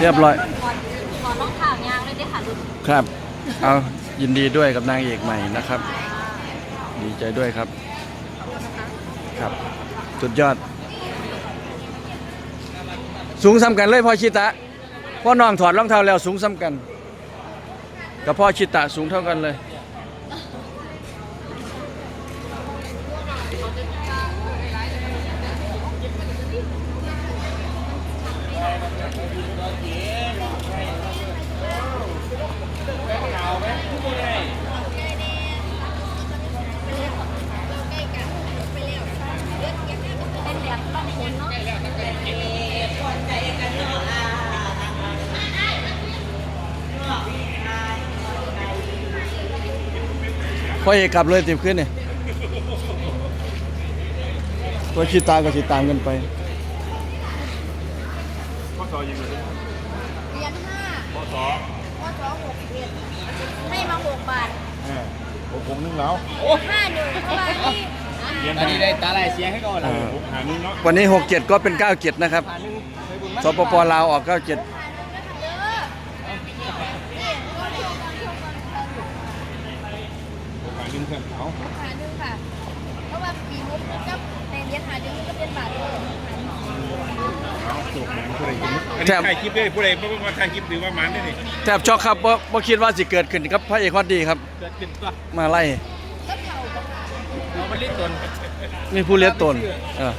เรียบร้อยขอขอน้องข่าวยางเลยได้ค่ะลูกครับ เอายินดีด้วยกับนางเอกใหม่นะครับ ดีใจด้วยครับ ครับ สุดยอด สูงซ้ำกันเลยพ่อชิตะพ่อน้องถอดรองเท้าแล้วสูงซ้ำกัน กับพ่อชิตะสูงเท่ากันเลย เป็นแบบต้องคนเนาะ พ่อเอกกลับเลยติบขึ้นเนี่ยตัวชิตาก็ติดตามกันไปข้อสอยังไงเหรียญห้าข้อสอพศหกสิบเอ็ดให้มาหกบาทแหมผมผมนึงแล้วห้าหนึ่งเพราะว่านี่เรียนอันนี้ได้ตาลายเสียงให้ก่อนอ่าผมหานึงเนาะวันนี้67ก็เป็น97นะครับผ่านหนึ่งเคยบุญสปปลาวออก97เด้อผมหานึงเพื่อนเขา หาหนึ่งค่ะ เพราะว่าปีมุกกับในเหรียญหาหนึ่งก็เป็นบาทเลย เอาสูบหนังผู้ ใดกินอันนี้ถ่ายคลิปด้วยผู้ใดเพราะว่าถ่ายคลิปหรือว่ามันได้นี่แทบช็อกครับเพราะเพราะคิดว่าสิเกิดขึ้นกับพระเอกฮอดดีครับ เกิดขึ้นตัวมาไล่ก็เข่ากับเราไปลิ้นตนมีผู้เลี้ยงตนเออ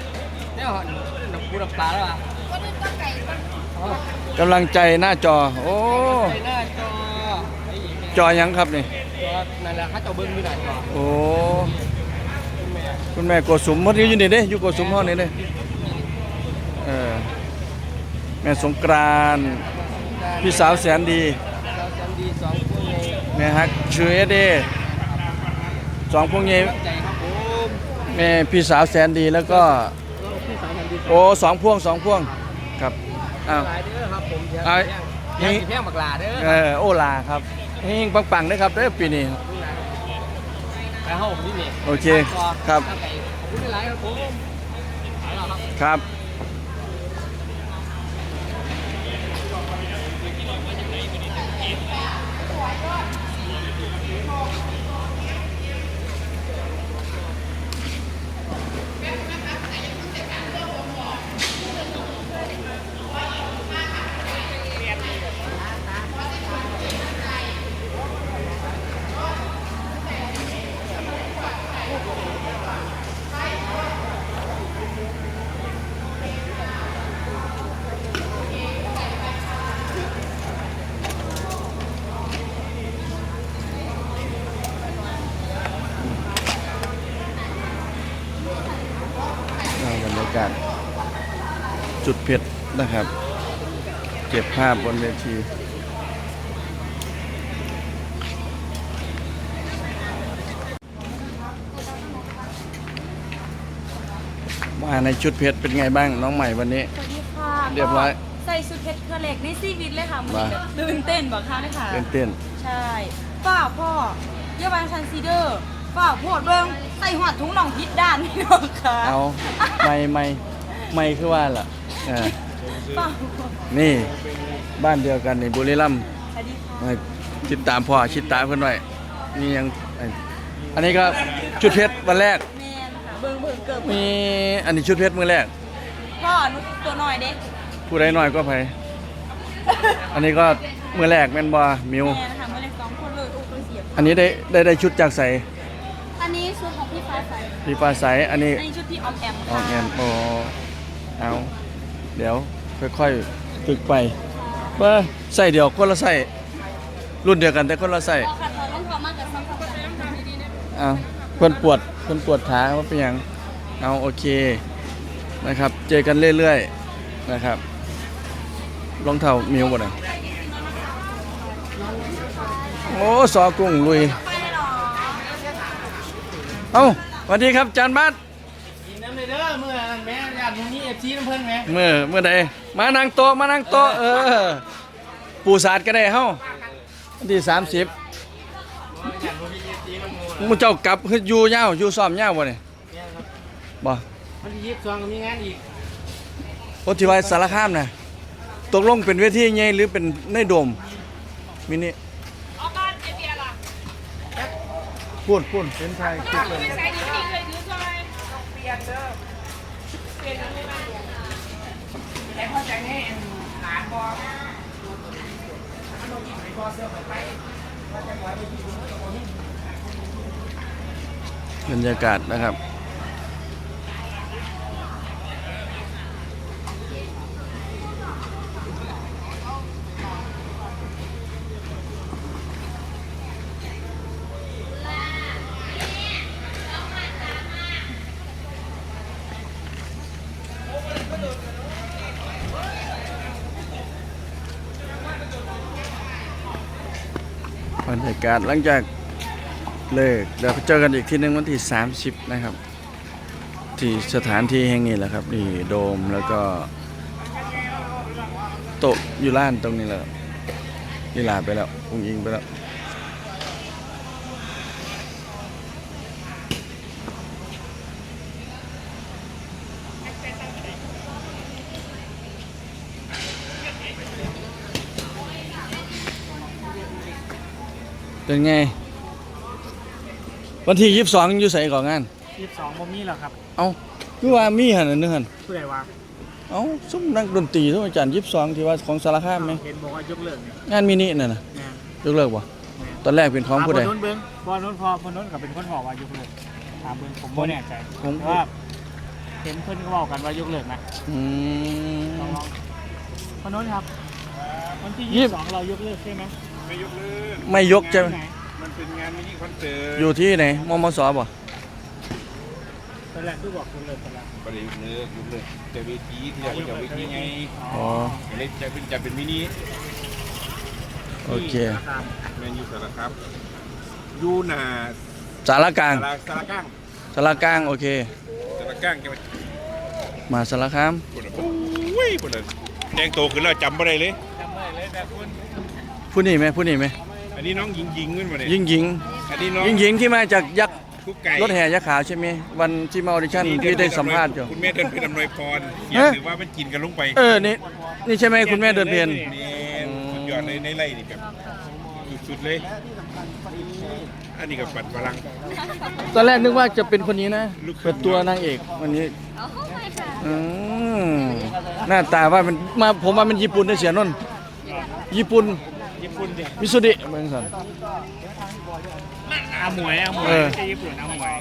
เนี่ยหอนน้ำปูน้ำปลาแล้วอะก็นึกก็ไก่ก็กำลังใจหน้าจอ โอ้ไปหน้าจอไอ้อีกเนี่ยจอยังครับนี่จอนั่นแหละเขาจะเบิ้งอยู่หน้าจอโอ้คุณแม่โกสุมหมดอยู่นี่เด้อยู่โกสุมห้องนี่เด้เออ แม่สงกรานต์พี่สาวแสนดีเราจำดีสองคนในแม่ฮักชื่อเอเดสองพวกนี้กำลังใจครับผมแม่พี่สาวแสนดีแล้วก็ก็พี่สาวทำดีโอ้สองพวงสองพวงครับอ้าว หลายเด้อครับผมเดี๋ยวเอาเดี๋ยวสิแพงบักหลาเด้อเออโอลาครับเฮงปังๆนะครับเด้อปีนี้ ไปห้องนี่นี่โอเคครับ ขอบคุณหลายครับผมเอาล่ะครับ ครับีบ อ่าบรรยากาศจุดเผ็ดนะครับ เก็บภาพบนเวทีมาในชุดเพชรเป็นไงบ้างน้องใหม่วันนี้ สวัสดีค่ะเรียบร้อยก็ใส่ชุดเพชรเครือเหล็กในซีวิตเลยค่ะมันมาตื่นเต้นบอกค่ะเลยค่ะเต้นเต้นใช่ฝ้าพ่อเยาบางชันซีเดอร์ ฝ้าโพดเบิ้งใส่หอดถุงน่องพิษด้านนี่เนาะค่ะเอาไม่ไม่ไม่คือว่าล่ะเออฝ้านี่บ้านเดียวกันนี่บุรีรัมย์สวัสดีค่ะมาติดตามพ่อชิดตามเพื่อนไว้นี่ยังไอ้อันนี้ก็ชุดเพชรวันแรก แมนค่ะเบิ้งเบิ้งเกิบมีอันนี้ชุดเพชรมือแรก พ่อหนุตัวหน่อยเด้ผู้ใดน้อยก็ไปอันนี้ก็มือแรกแม่นบอมิวแมนค่ะเมื่อเล็กสองคนเลยโอ้โหเสียบอันนี้ได้ได้ได้ชุดจากใสอันนี้ชุดของ พี่ฟ้าใสพี่ปลาใสอันนี้ในชุดที่ออมแอมออกแอนโอเอาเดี๋ยวค่อยๆฝึกไปเบ้อใส่เดียวคนละใส่รุ่นเดียวกันแต่คนละใส่ พอขัดถอนรองเท้ามากกับซ้ำๆใส่รองเท้าดีๆนะเอาเพื่อนปวดเพื่อนปวดขาว่าเป็นหยังเอาโอเคนะครับ เจอกันเรื่อยๆนะครับรองเท้ามิวบ่น่ะโอ้สอกุ้งลุยไปเลยเหรอเอ้า สวัสดีครับจานบัสกินน้ำเลยเด้อเมื่อนั้นแม่ญาติมึงนี่เอฟซีน้ำเพิ่นแม่เมื่อเมื่อใดมานั่งโต๊ะมานั่งโต๊ะเออ ปูสาดก็ได้เฮ้าวันที่สามสิบญาติมึงนี่เอฟซีน้ำมูมูเจ้ากลับคืออยู่ยาวอยู่ซ้อมยาวบ่เนี่ยเนี่ยครับบ่วันที่ยี่สิบสองก็มีงานอีกโอที่ไว้สารคามน่ะตกลงเป็นเวทีใหญ่หรือเป็นในโดมมินิ พูดพูดเป็นไทยคิดเลยบรรยากาศนะครับ บรรยากาศหลังจากเลิกเดี๋ยวเจอกันอีกทีหนึงวันที่ 30 นะครับ ที่สถานที่แห่งนี้แหละครับนี่โดมแล้วก็โต๊ะอยู่ล้านตรงนี้แหละนี่ลาไปแล้วอุ้งอิงไปแล้ว เป็นไง วันที่ยี่สิบสองอยู่ใส่ก่อนงานยี่สิบสองโมมี่เหรอครับ เอาคือว่ามีหันอันนึงหันผู้ใดวะเอาซุ้มนักดนตรีทุกอาจารย์ยี่สิบสองที่ว่าของสารคามไหมเห็นบอกว่ายกเลิกเนี่ยงานมินิน่ะนะนะยกเลิกบ่ตอนแรกเป็นของผู้ใดถามคนนู้นเบิ้งพอนู้นพอคนนู้นกับเป็นคนบอกว่ายกเลิกถามเบิ้งผมไม่แน่ใจผมแต่ว่าเห็นเพื่อนก็บอกกันว่ายกเลิกนะอืลองมลองคนนู้นครับวันที่ยี่ยี่สิสิบบสองเรายกเลิกใช่ไหม ไม่ยกเลิกไม่ยกจะที่ไหนมันเป็นงานมินิคอนเสิร์ตอยู่ที่ไหนมมสบ่ตอนแรกคือบอกยกเลิกไปแล้วประเดี๋ยวยกเลิกยกเลิกจะเวทีที่อยากจะเวทีไงอ๋อก็เลยจะเป็นจะเป็นมินิโอเคที่สารคามแมนยูสารครับยูนาสารกลางสารสารก้างสารกลางโอเค สารก้างแกมามาสารคามปวดอะโอ้ยปวดอะแดงโตขึ้นแล้วจำไม่ได้เลยจำได้เลยแต่คุณ ผู้นี้ไหมผู้นี้ไหมอันนี้น้องยิงยิงขึ้นมาเนี่ยยิงหญิงอันนี้น้องยิงหญิงที่มาจากยักษ์กุ๊กไก่รถแห่ยักษ์ขาวใช่ไหมวันที่มาออดิชั่นที่ได้สัมภาษณ์อยู่คุณแม่เดินเพชรอำนวยพรเขียนฮะหรือว่ามันกินกันลงไปเออนี่นี่ใช่ไหมคุณแม่เดินเพียนนี่สุดยอดเลยในไร่นี่แบบสุดๆเลยอันนี้กับปัดพลังตอนแรกนึกว่าจะเป็นคนนี้นะเปิดตัวนางเอกวันนี้เอาเข้าไปค่ะอืมหน้าตาว่ามันมาผมว่ามันญี่ปุ่นได้เสียนนท์ญี่ปุ่น ญี่ปุ่นดิมิสุดิเมืองสันอาหมวยอาหมวยเออไม่ใช่ญี่ปุ่นอาหมวย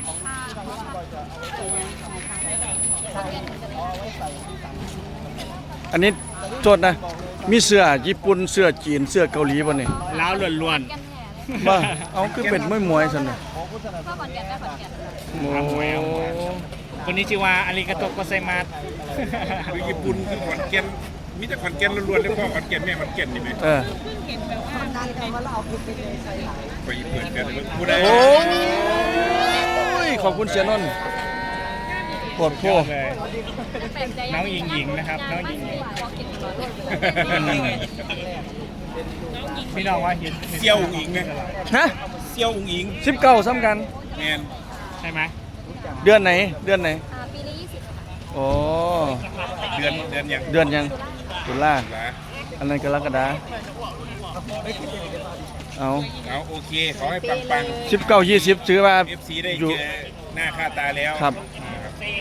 อันนี้โทษนะ มีเสื้อญี่ปุ่นเสื้อจีนเสื้อเกาหลีบ่นี่ล้าวล้วนกันแห่เลยว่าเอาคือเป็นมวยมวยๆสันน่ะเข้าขอนแก่นได้ขอนแก่นโอ้ๆคนนี้ชื่อว่าอาริกาโตโกไซมัสคือญี่ปุ่นคือขอนแก่น มีแต่ขอนแก่นล้วนๆเลยพ่อขอนแก่นแม่ขอนแก่นนี่ไหมเออ ไปเปิดกันผู้ใดโอ้ย ขอบคุณเสียนนท์ปวดโพเลยแปลกใจน้องหญิงหญิงนะครับ น้องหญิงหญิงบอกเก่งร้อยโลเลยพี่น้องว่าเห็นเซียวอุ๋งอิงไงฮะเซียวอุ๋งอิงสิบเก้าซ้ำกัน แมนใช่ไหมเดือนไหน เดือนไหนอ่าปีละยี่สิบค่ะโอ้ เดือนเดือนยังเดือนยัง ตุลาละอันนั้นกรกฎาเอาเอาโอเค ขอให้ปังปังสิบเก้ายี่สิบถือว่าเอฟซีได้อยู่เจอหน้าค่าตาแล้วครับ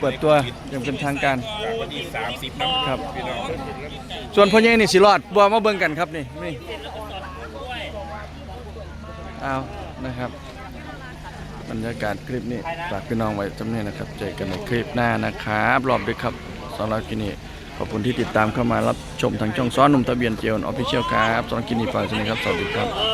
เปิดตัวอย่างเป็นทางการจากวันที่สามสิบน้ำครับ พี่น้องส่วนพ่อใหญ่นี่สิรอดบัวมาเบิ่งกันครับนี่นี่เอานะครับ บรรยากาศคลิปนี้ฝากพี่น้องไว้จำเนียนะครับ เจอกันในคลิปหน้านะครับ รอบดึกครับสำหรับกินนี้ ขอบคุณที่ติดตามเข้ามารับชมทางช่องซ้อนหนุ่มทะเบียนเจียวออฟฟิเชียลครับสำหรับกินนี้ฝากสวัสดีครับ สวัสดีครับ